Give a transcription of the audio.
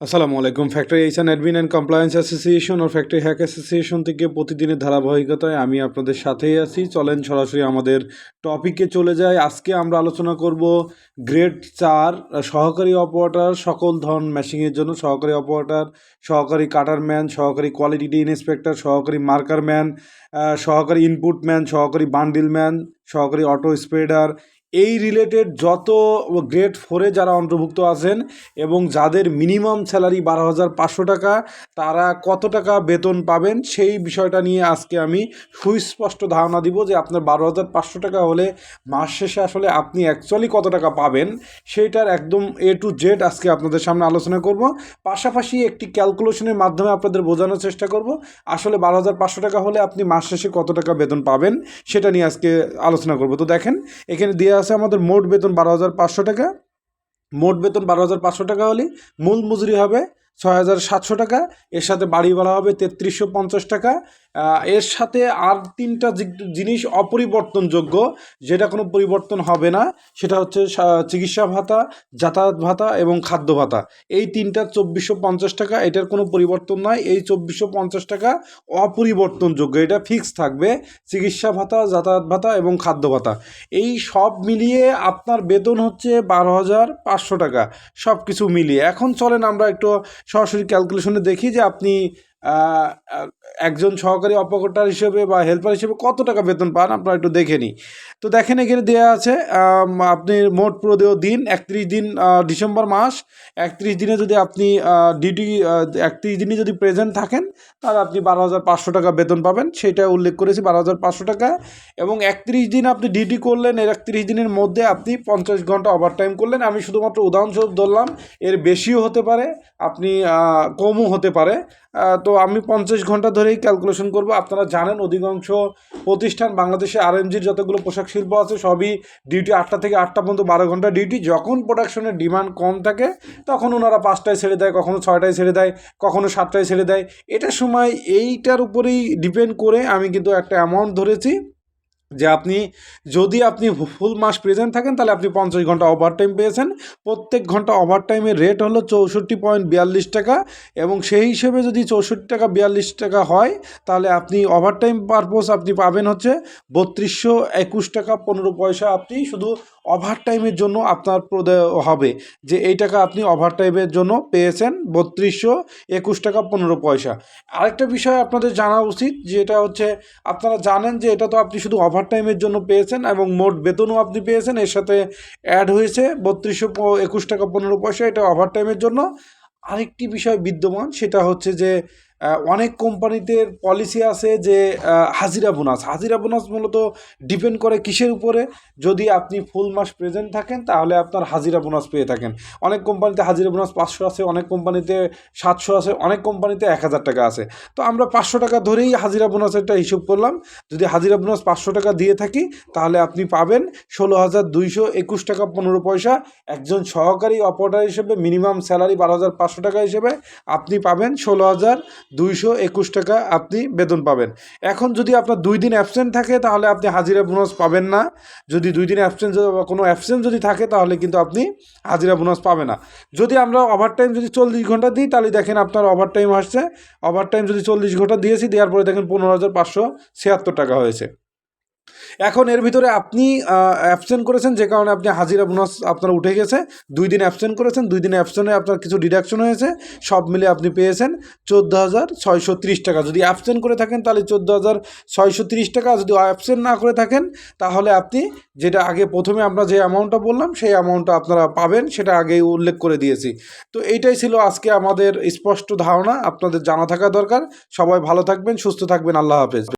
আসসালামু আলাইকুম। ফ্যাক্টরি এইসান অ্যাডমিন অ্যান্ড কমপ্লায়েন্স অ্যাসোসিয়েশন ও ফ্যাক্টরি হ্যাক অ্যাসোসিয়েশন থেকে প্রতিদিনের ধারাবাহিকতায় আমি আপনাদের সাথেই আছি। চলেন সরাসরি আমাদের টপিকে চলে যাই। আজকে আমরা আলোচনা করব গ্রেড চার, সহকারী অপারেটর সকল ধন ম্যাশিংয়ের জন্য। সহকারী অপারেটর সহকারী কাটার ম্যান সহকারী কোয়ালিটি ইন্সপেক্টর সহকারী মার্কার ম্যান সহকারী ইনপুট ম্যান সহকারী বান্ডিল ম্যান সহকারী অটো স্প্রেডার এই রিলেটেড যত গ্রেড ফোরে যারা অন্তর্ভুক্ত আছেন এবং যাদের মিনিমাম স্যালারি বারো হাজার পাঁচশো টাকা, তারা কত টাকা বেতন পাবেন সেই বিষয়টা নিয়ে আজকে আমি সুস্পষ্ট ধারণা দিব যে আপনার বারো হাজার পাঁচশো টাকা হলে মাস শেষে আসলে আপনি অ্যাকচুয়ালি কত টাকা পাবেন সেইটার একদম এ টু জেড আজকে আপনাদের সামনে আলোচনা করব। পাশাপাশি একটি ক্যালকুলেশনের মাধ্যমে আপনাদের বোঝানোর চেষ্টা করব, আসলে বারো হাজার পাঁচশো টাকা হলে আপনি মাস শেষে কত টাকা বেতন পাবেন সেটা নিয়ে আজকে আলোচনা করব। তো দেখেন, এখানে দেওয়া আছে আমাদের মোট বেতন বারো হাজার পাঁচশো টাকা। মোট বেতন বারো হাজার পাঁচশো টাকা হলে মূল মজুরি হবে ছয় হাজার সাতশো টাকা। এর সাথে বাড়ি ভাড়া হবে তেত্রিশশো পঞ্চাশ টাকা। এর সাথে আর তিনটা জিনিস অপরিবর্তনযোগ্য, যেটা কোনো পরিবর্তন হবে না। সেটা হচ্ছে চিকিৎসা ভাতা, যাতায়াত ভাতা এবং খাদ্য ভাতা। এই তিনটা চব্বিশশো পঞ্চাশ টাকা, এটার কোনো পরিবর্তন নয় এই চব্বিশশো পঞ্চাশ টাকা অপরিবর্তনযোগ্য, এটা ফিক্স থাকবে। চিকিৎসা ভাতা, যাতায়াত ভাতা এবং খাদ্য ভাতা। এই সব মিলিয়ে আপনার বেতন হচ্ছে বারো হাজার পাঁচশো টাকা সব কিছু মিলিয়ে। এখন চলেন আমরা একটু সরাসরি ক্যালকুলেশনে দেখি যে আপনি একজন সহকারী অপারেটর হিসেবে বা হেল্পার হিসেবে কত টাকা বেতন পান? আপনারা একটু দেখে নিই। তো দেখেন, এখানে দেওয়া আছে আপনি মোট প্রদেয় দিন একত্রিশ দিন ডিসেম্বর মাস, একত্রিশ দিনে যদি আপনি ডিউটি একত্রিশ দিনে যদি প্রেজেন্ট থাকেন, তাহলে আপনি বারো হাজার পাঁচশো টাকা বেতন পাবেন। সেটা উল্লেখ করেছি, বারো হাজার পাঁচশো টাকা। এবং একত্রিশ দিন আপনি ডিউটি করলেন, এর একত্রিশ দিনের মধ্যে আপনি পঞ্চাশ ঘণ্টা ওভারটাইম করলেন। আমি শুধুমাত্র উদাহরণস্বরূপ ধরলাম, এর বেশিও হতে পারে, আপনি কমও হতে পারে। তো আমি পঞ্চাশ ঘণ্টা ধরেই ক্যালকুলেশন করব। আপনারা জানেন অধিকাংশ প্রতিষ্ঠান বাংলাদেশে আরএমজির যতগুলো পোশাক শিল্প আছে, সবই ডিউটি আটটা থেকে আটটা পর্যন্ত বারো ঘণ্টা ডিউটি যখন প্রোডাকশনের ডিমান্ড কম থাকে, তখন ওনারা পাঁচটায় ছেড়ে দেয়, কখনো ছয়টায় ছেড়ে দেয়, কখনো সাতটায় ছেড়ে দেয়। এটার সময় এইটার উপরেই ডিপেন্ড করে আমি কিন্তু একটা অ্যামাউন্ট ধরেছি। যে আপনি, যদি আপনি ফুল মাস প্রেজেন্ট থাকেন, তাহলে আপনি পঞ্চাশ ঘণ্টা ওভারটাইম পেয়েছেন। প্রত্যেক ঘণ্টা ওভারটাইমের রেট হলো চৌষট্টি পয়েন্ট বিয়াল্লিশ টাকা এবং সেই হিসেবে যদি চৌষট্টি টাকা বিয়াল্লিশ টাকা হয়, তাহলে আপনি ওভারটাইম পারপোজ আপনি পাবেন হচ্ছে বত্রিশশো একুশ টাকা পনেরো পয়সা আপনি শুধু ওভারটাইমের জন্য আপনার হবে। যে এই টাকা আপনি ওভার টাইমের জন্য পেয়েছেন, বত্রিশশো একুশ টাকা পনেরো পয়সা। আরেকটা বিষয় আপনাদের জানা উচিত, যেটা হচ্ছে আপনারা জানেন যে এটা তো আপনি শুধু ওভার টাইমের জন্য পেয়েছেন এবং মোট বেতনও আপনি পেয়েছেন, এর সাথে অ্যাড হয়েছে বত্রিশশো একুশ টাকা পনেরো পয়সা, এটা ওভার টাইমের জন্য। আরেকটি বিষয় বিদ্যমান, সেটা হচ্ছে যে অনেক কোম্পানিতে পলিসি আছে যে হাজিরা বোনাস হাজিরা বোনাস মূলত ডিপেন্ড করে কিসের উপরে? যদি আপনি ফুল মাস প্রেজেন্ট থাকেন, তাহলে আপনার হাজিরা বোনাস পেয়ে থাকেন। অনেক কোম্পানিতে হাজিরা বোনাস পাঁচশো আছে, অনেক কোম্পানিতে সাতশো আছে, অনেক কোম্পানিতে এক হাজার টাকা আছে। তো আমরা পাঁচশো টাকা ধরেই হাজিরা বোনাসেরটা হিসেব করলাম। যদি হাজিরা বোনাস পাঁচশো টাকা দিয়ে থাকি, তাহলে আপনি পাবেন ষোলো হাজার দুইশো একুশ টাকা পনেরো পয়সা। একজন সহকারী অপারেটর হিসেবে মিনিমাম স্যালারি বারো হাজার পাঁচশো টাকা হিসেবে। আপনি পাবেন ষোলো হাজার দুইশো একুশ টাকা আপনি বেতন পাবেন। এখন যদি আপনার দুই দিন অ্যাবসেন্ট থাকে, তাহলে আপনি হাজিরা বোনাস পাবেন না। যদি দুই দিন অ্যাবসেন্ট কোনো অ্যাবসেন্ট যদি থাকে, তাহলে কিন্তু আপনি হাজিরা বোনাস পাবে না। যদি আমরা ওভারটাইম যদি চল্লিশ ঘণ্টা দিই, তাহলে দেখেন আপনার ওভারটাইম আসছে। ওভারটাইম যদি চল্লিশ ঘণ্টা দিয়েছি, দেওয়ার পরে দেখেন পনেরো হাজার পাঁচশো ছিয়াত্তর টাকা হয়েছে। এখন এর ভিতরে আপনি অ্যাবসেন্ট করেছেন যে কারণে আপনি হাজিরা বোনাস আপনার উঠে গেছে। দুই দিন অ্যাবসেন্ট করেছেন, দুই দিন অ্যাবসেন্টে আপনার কিছু ডিডাকশন হয়েছে, সব মিলে আপনি পেয়েছেন চোদ্দ হাজার ছয়শো ত্রিশ টাকা। যদি অ্যাবসেন্ট করে থাকেন তাহলে চোদ্দ হাজার ছয়শো ত্রিশ টাকা, যদি অ্যাবসেন্ট না করে থাকেন তাহলে আপনি যেটা আগে প্রথমে আমরা যে অ্যামাউন্টটা বললাম, সেই অ্যামাউন্টটা আপনারা পাবেন, সেটা আগেই উল্লেখ করে দিয়েছি। তো এইটাই ছিল আজকে আমাদের স্পষ্ট ধারণা, আপনাদের জানা থাকা দরকার। সবাই ভালো থাকবেন, সুস্থ থাকবেন, আল্লাহ হাফেজ।